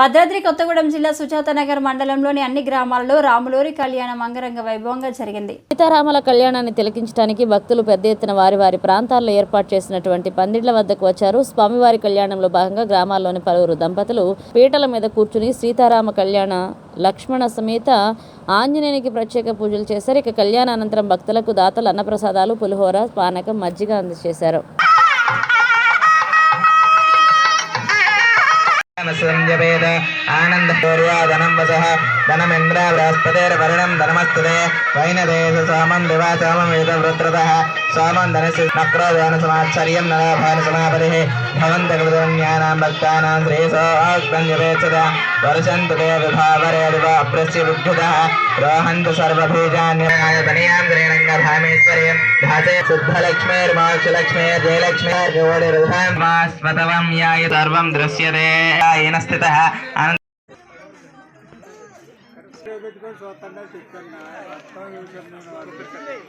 భద్రాద్రి కొత్తగూడెం జిల్లా సుజాతనగర్ మండలంలోని అన్ని గ్రామాలలో రాములూరి కళ్యాణం అంగరంగ వైభవంగా జరిగింది. సీతారాముల కళ్యాణాన్ని తిలకించడానికి భక్తులు పెద్ద ఎత్తున వారి వారి ప్రాంతాల్లో ఏర్పాటు చేసినటువంటి పందిళ్ళ వద్దకు వచ్చారు. స్వామివారి కళ్యాణంలో భాగంగా గ్రామాల్లోని పలువురు దంపతులు పీటల మీద కూర్చుని సీతారామ కళ్యాణ లక్ష్మణ సమేత ఆంజనేయునికి ప్రత్యేక పూజలు చేశారు. ఇక కళ్యాణానంతరం భక్తులకు దాతలు అన్నప్రసాదాలు పులిహోర పానకం మజ్జిగ అందజేశారు. సంజపేద ఆనందపూర్వాదనం వసః ధనమింద్ర బృహస్పతిర్వరుణం ధనమస్తుతే వైనదేశ సోమం దివా సోమమేత వృత్రతః సోమం ధనస్య నక్రోదాన సమాచర్యం నలాభాన సమాపతి భవంత కృతన్యానాం భక్తానాం శ్రీ సోక్తం తే వర్షంతు దే విభావరే విద్యుతः రోహन्तు సర్వభూజాన్యాయ తనయాం శ్రీరంగధామేశ్వర్యం భాసే శుద్ధలక్ష్మీర్మోక్షలక్ష్మీర్జయలక్ష్మీర్గోడిరుధాం యాయ సర్వం దృశ్యతే ఆయన స్థితः అనంత పెట్టుకొని చూస్తాను చెప్తాను మొత్తం చూసాను నేను